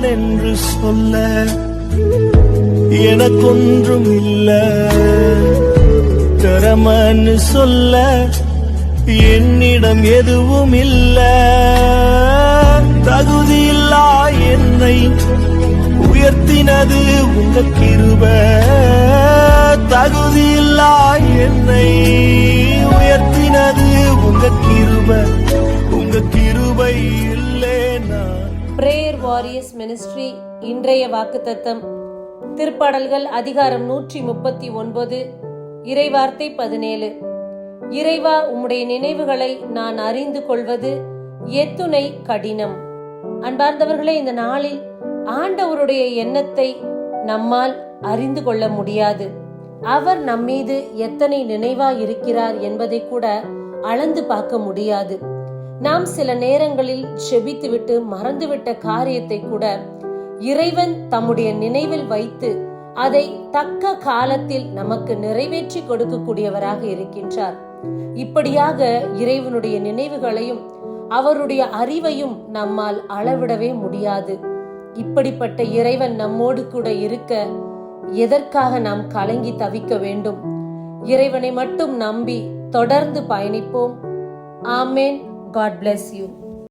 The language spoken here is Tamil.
நான் என்று சொல்ல எனக்கொன்றும் இல்ல திறமன்னு சொல்ல என்னிடம் எதுவும் இல்ல தகுதியில்லா என்னை உயர்த்தினது உங்க கிருப. தகுதியில்லா என்னை உயர்த்தினது உங்க கிருப. உங்க கிருபை பிரேயர் வாரியர்ஸ் மினிஸ்ட்ரி இன்றைய வாக்குத்தத்தம். திருப்பாடல்கள் அதிகாரம் நூற்றி முப்பத்தி ஒன்பது இறைவார்த்தை பதினேழு. இறைவா உம்முடைய நினைவுகளை நான் அறிந்து கொள்வது எத்துணை கடினம். அன்பார்ந்தவர்களே இந்த நாளில் ஆண்டவருடைய எண்ணத்தை நம்மால் அறிந்து கொள்ள முடியாது. அவர் நம்மீது எத்தனை நினைவா இருக்கிறார் என்பதை கூட அளந்து பார்க்க முடியாது. நாம் சில நேரங்களில் செபித்துவிட்டு மறந்துவிட்ட காரியத்தை கூட இறைவன் தம்முடைய நினைவில் வைத்து அதை தக்க காலத்தில் நமக்கு நிறைவேற்றி கொடுக்கக்கூடியவராக இருக்கின்றார். இப்படியாக இறைவனுடைய நினைவுகளையும் அவருடைய அறிவையும் நம்மால் அளவிடவே முடியாது. இப்படிப்பட்ட இறைவன் நம்மோடு கூட இருக்க எதற்காக நாம் கலங்கி தவிக்க வேண்டும்? இறைவனை மட்டும் நம்பி தொடர்ந்து பயணிப்போம். ஆமேன். God bless you.